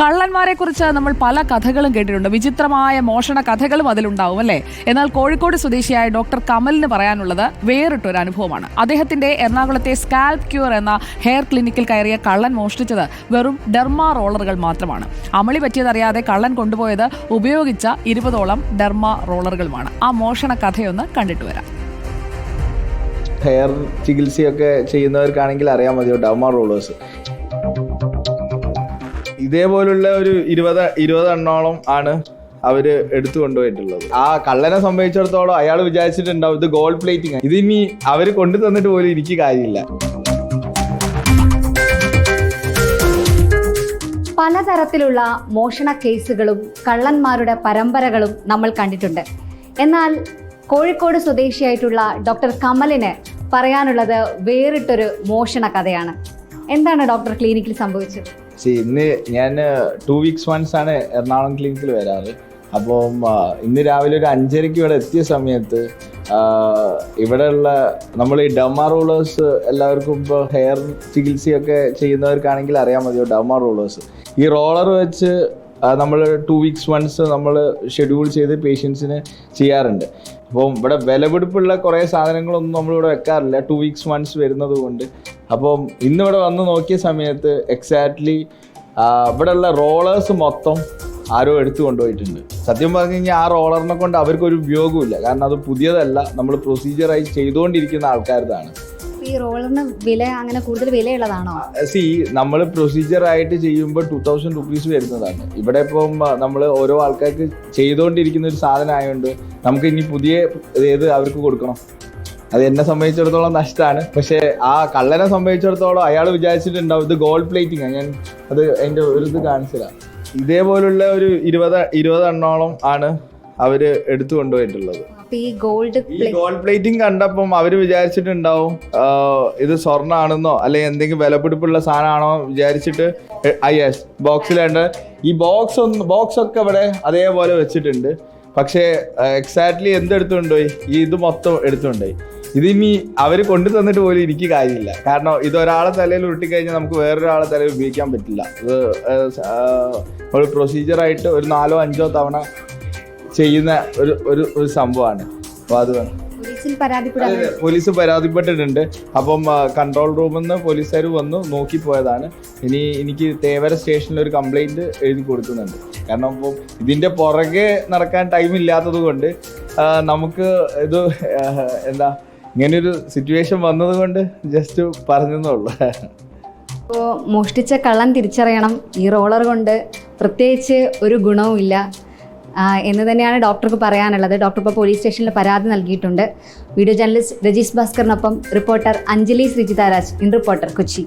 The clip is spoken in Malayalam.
കള്ളന്മാരെ കുറിച്ച് നമ്മൾ പല കഥകളും കേട്ടിട്ടുണ്ട്. വിചിത്രമായ മോഷണ കഥകളും അതിലുണ്ടാവും അല്ലേ? എന്നാൽ കോഴിക്കോട് സ്വദേശിയായ ഡോക്ടർ കമലിന് പറയാനുള്ളത് വേറിട്ടൊരു അനുഭവമാണ്. അദ്ദേഹത്തിന്റെ എറണാകുളത്തെ സ്കാൽപ് ക്യൂർ എന്ന ഹെയർ ക്ലിനിക്കിൽ കയറിയ കള്ളൻ മോഷ്ടിച്ചത് വെറും ഡെർമ റോളറുകൾ മാത്രമാണ്. അമളി പറ്റിയതറിയാതെ കള്ളൻ കൊണ്ടുപോയത് ഉപയോഗിച്ച ഇരുപതോളം ഡെർമ റോളറുകളുമാണ്. ആ മോഷണ കഥയൊന്ന് കണ്ടിട്ട് വരാം. ഹെയർ ചികിത്സയൊക്കെ ചെയ്യുന്നവർക്കാണെങ്കിൽ അറിയാൻ മതിയോ? Derma rollers. ഇതേപോലുള്ള ഒരു ഇരുപത് ഇരുപത് എണ്ണോളം ആണ് അവർ എടുത്തു കൊണ്ടുപോയിട്ടുള്ളത്. ആ കള്ളനെ സംബന്ധിച്ചിടത്തോളം അയാൾ വിചാരിച്ചിട്ടുണ്ടാവും ഇത് ഗോൾഡ് പ്ലേറ്റിംഗ് ഇത് ഇനി അവർ കൊണ്ടു തന്നിട്ട് പോലും എനിക്ക് കാര്യമില്ല. പലതരത്തിലുള്ള മോഷണ കേസുകളും കള്ളന്മാരുടെ പരമ്പരകളും നമ്മൾ കണ്ടിട്ടുണ്ട്. എന്നാൽ കോഴിക്കോട് സ്വദേശിയായിട്ടുള്ള ഡോക്ടർ കമലിന് പറയാനുള്ളത് വേറിട്ടൊരു മോഷണ കഥയാണ്. എന്താണ് ഡോക്ടർ ക്ലിനിക്കിൽ സംഭവിച്ചത്? See, ഇന്ന് ഞാൻ ടു വീക്സ് വൺസ് ആണ് എറണാകുളം ക്ലിനിക്കിൽ വരാറ്. അപ്പം ഇന്ന് രാവിലെ ഒരു അഞ്ചരയ്ക്ക് ഇവിടെ എത്തിയ സമയത്ത് ഇവിടെയുള്ള നമ്മൾ ഈ ഡമ റൂളേഴ്സ് എല്ലാവർക്കും ഇപ്പോൾ ഹെയർ ചികിത്സയൊക്കെ ചെയ്യുന്നവർക്കാണെങ്കിൽ അറിയാൻ മതിയോ ഡമ റൂളേഴ്സ് ഈ റോളർ വെച്ച് നമ്മൾ ടു വീക്സ് വൺസ് നമ്മൾ ഷെഡ്യൂൾ ചെയ്ത് പേഷ്യൻസിന് ചെയ്യാറുണ്ട്. അപ്പം ഇവിടെ വിലപിടിപ്പുള്ള കുറേ സാധനങ്ങളൊന്നും നമ്മളിവിടെ വെക്കാറില്ല. ടു വീക്സ് വൺസ് വരുന്നത് കൊണ്ട് അപ്പം ഇന്നിവിടെ വന്ന് നോക്കിയ സമയത്ത് എക്സാക്ട്ലി ഇവിടെയുള്ള റോളേഴ്സ് മൊത്തം ആരോ എടുത്തു കൊണ്ടുപോയിട്ടുണ്ട്. സത്യം പറഞ്ഞു കഴിഞ്ഞാൽ ആ റോളറിനെ കൊണ്ട് അവർക്കൊരു ഉപയോഗമില്ല കാരണം അത് പുതിയതല്ല. നമ്മൾ പ്രൊസീജിയറായി ചെയ്തുകൊണ്ടിരിക്കുന്ന ആൾക്കാരതാണ്. ഈ റോളറിന് വില അങ്ങനെ കൂടുതൽ വിലയുള്ളതാണോ? സി നമ്മൾ പ്രൊസീജിയർ ആയിട്ട് ചെയ്യുമ്പോൾ ടു തൗസൻഡ് റുപ്പീസ് വരുന്നതാണ്. ഇവിടെ ഇപ്പം നമ്മൾ ഓരോ ആൾക്കാർക്ക് ചെയ്തുകൊണ്ടിരിക്കുന്ന ഒരു സാധനം ആയതുകൊണ്ട് നമുക്ക് ഇനി പുതിയ ഏത് അവർക്ക് കൊടുക്കണം? അത് എന്നെ സംബന്ധിച്ചിടത്തോളം നഷ്ടമാണ് പക്ഷേ ആ കള്ളനെ സംബന്ധിച്ചിടത്തോളം അയാൾ വിചാരിച്ചിട്ടുണ്ടാവും ഇത് ഗോൾഡ് പ്ലേറ്റിംഗ് ഞാൻ അത് എന്റെ ഒരു ഇത് കാണിച്ചില്ല. ഇതേപോലുള്ള ഒരു ഇരുപത് ഇരുപത് എണ്ണോളം ആണ് അവർ എടുത്തു കൊണ്ടുപോയിട്ടുള്ളത്. ഈ ഗോൾഡ് ഗോൾഡ് പ്ലേറ്റിംഗ് കണ്ടപ്പം അവർ വിചാരിച്ചിട്ടുണ്ടാവും ഇത് സ്വർണാണെന്നോ അല്ലെങ്കിൽ എന്തെങ്കിലും വിലപിടിപ്പുള്ള സാധനമാണോ വിചാരിച്ചിട്ട് യെസ് ബോക്സിലുണ്ട് ഈ ബോക്സ് ഒന്ന് ബോക്സ് ഒക്കെ ഇവിടെ അതേപോലെ വെച്ചിട്ടുണ്ട്. പക്ഷേ എക്സാക്ട്ലി എന്തെടുത്തുകൊണ്ടുപോയി? ഈ ഇത് മൊത്തം എടുത്തുകൊണ്ടുപോയി. ഇതിനി അവർ കൊണ്ടു തന്നിട്ട് പോലും എനിക്ക് കാര്യമില്ല. കാരണം ഇത് ഒരാളെ തലയിൽ ഉരുട്ടിക്കഴിഞ്ഞാൽ നമുക്ക് വേറൊരാളെ തലയിൽ ഉപയോഗിക്കാൻ പറ്റില്ല. ഇത് ഒരു പ്രൊസീജിയറായിട്ട് ഒരു നാലോ അഞ്ചോ തവണ ചെയ്യുന്ന ഒരു ഒരു ഒരു സംഭവമാണ്. അപ്പോൾ അത്. പോലീസ് പരാതിപ്പെട്ടിട്ടുണ്ട്. അപ്പം കൺട്രോൾ റൂമിൽ നിന്ന് പോലീസുകാർ വന്നു നോക്കി പോയതാണ്. ഇനി എനിക്ക് തേവര സ്റ്റേഷനിൽ ഒരു കംപ്ലൈന്റ് എഴുതി കൊടുക്കുന്നുണ്ട്. കാരണം ഇപ്പം ഇതിന്റെ പുറകെ നടക്കാൻ ടൈം ഇല്ലാത്തത് കൊണ്ട് നമുക്ക് ഇത് എന്താ ഇങ്ങനൊരു സിറ്റുവേഷൻ വന്നത് കൊണ്ട് ജസ്റ്റ് പറഞ്ഞെന്നുള്ളൂ ഇപ്പോൾ മോഷ്ടിച്ച കള്ളം തിരിച്ചറിയണം. ഈ റോളർ കൊണ്ട് പ്രത്യേകിച്ച് ഒരു ഗുണവുമില്ല എന്ന് തന്നെയാണ് ഡോക്ടർക്ക് പറയാനുള്ളത്. ഡോക്ടർ ഇപ്പോൾ പോലീസ് സ്റ്റേഷനിൽ പരാതി നൽകിയിട്ടുണ്ട്. Video journalist Rajeesh ഭാസ്കറിനൊപ്പം reporter Anjali Sreejitharaj in reporter Kochi.